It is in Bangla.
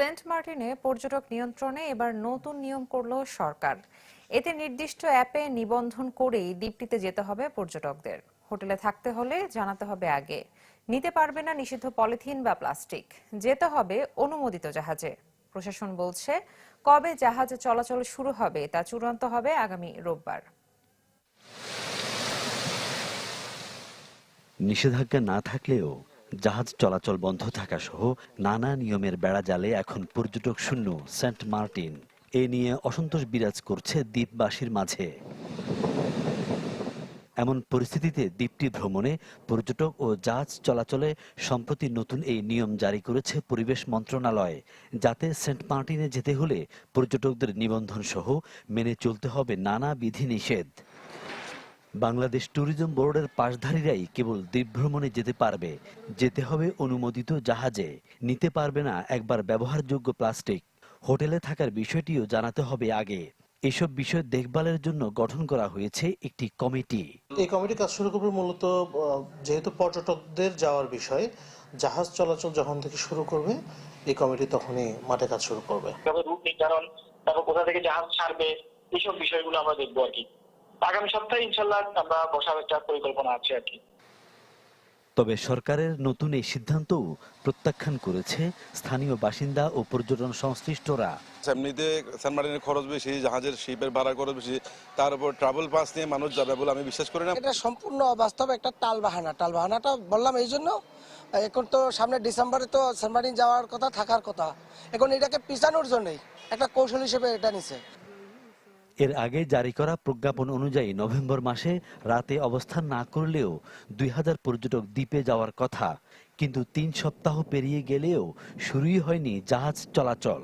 সেন্ট মার্টিনে পর্যটক নিয়ন্ত্রণে এবার নতুন নিয়ম করল সরকার। এতে নির্দিষ্ট অ্যাপে নিবন্ধন করেই দ্বীপটিতে যেতে হবে পর্যটকদের। হোটেলে থাকতে হলে জানাতে হবে আগে। নিতে পারবে না নিষিদ্ধ পলিথিন বা প্লাস্টিক। যেতে হবে অনুমোদিত জাহাজে। প্রশাসন বলছে, কবে জাহাজ চলাচল শুরু হবে তা চূড়ান্ত হবে আগামী রোববার। নিষেধাজ্ঞা না থাকলেও জাহাজ চলাচল বন্ধ থাকা সহ নানা নিয়মের বেড়াজালে এখন পর্যটক শূন্য, সেন্ট মার্টিন। এ নিয়ে অসন্তোষ বিরাজ করছে দ্বীপবাসীর মাঝে। এমন পরিস্থিতিতে দ্বীপটি ভ্রমণে পর্যটক ও জাহাজ চলাচলে সম্প্রতি নতুন এই নিয়ম জারি করেছে পরিবেশ মন্ত্রণালয়, যাতে সেন্ট মার্টিনে যেতে হলে পর্যটকদের নিবন্ধন সহ মেনে চলতে হবে নানা বিধিনিষেধ। বাংলাদেশ ট্যুরিজম বোর্ডের পাশধারীরাই কেবল দ্বীপ ভ্রমণে যেতে পারবে যেতে হবে অনুমোদিত জাহাজে নিতে পারবে না একবার ব্যবহারযোগ্য প্লাস্টিক। হোটেলে থাকার বিষয়টিও জানাতে হবে আগে। এসব বিষয় দেখভালের জন্য গঠন করা হয়েছে একটি কমিটি। এই কমিটি কাজ শুরু করবে মূলত যেহেতু পর্যটকদের যাওয়ার বিষয় জাহাজ চলাচল যখন থেকে শুরু করবে এই কমিটি তখনই মাঠে কাজ শুরু করবে। রুট নির্ধারণ তারপর কোথা থেকে জাহাজ ছাড়বে এইসব বিষয়গুলো আমরা দেখব আর কি। আগামী সপ্তাহে ইনশাল্লাহ আমরা বসার একটা পরিকল্পনা আছে আর কি। তবে সরকারের নতুন এই সিদ্ধান্তও প্রত্যাখ্যান করেছে স্থানীয় বাসিন্দা ও পর্যটন সংশ্লিষ্টরা। এমনিতে সেন্ট মার্টিনের খরচ বেশি জাহাজের শিপের ভাড়া খরচ বেশি তার উপর ট্রাভেল পাস নিয়ে মানুষ যাবে বলে আমি বিশ্বাস করি না। এটা সম্পূর্ণ অবাস্তব একটা টাল বাহানা টাল বাহানাটা বললাম এই জন্য এখন তো সামনে ডিসেম্বরে তো সেন্টমার্টিন যাওয়ার কথা থাকার কথা। এখন এটাকে পিছানোর জন্যই একটা কৌশল হিসেবে এটা নিছে। এর আগে জারি করা প্রজ্ঞাপন অনুযায়ী নভেম্বর মাসে রাতে অবস্থান না করলেও দুই হাজার পর্যটক দ্বীপে যাওয়ার কথা। কিন্তু তিন সপ্তাহ পেরিয়ে গেলেও শুরুই হয়নি জাহাজ চলাচল।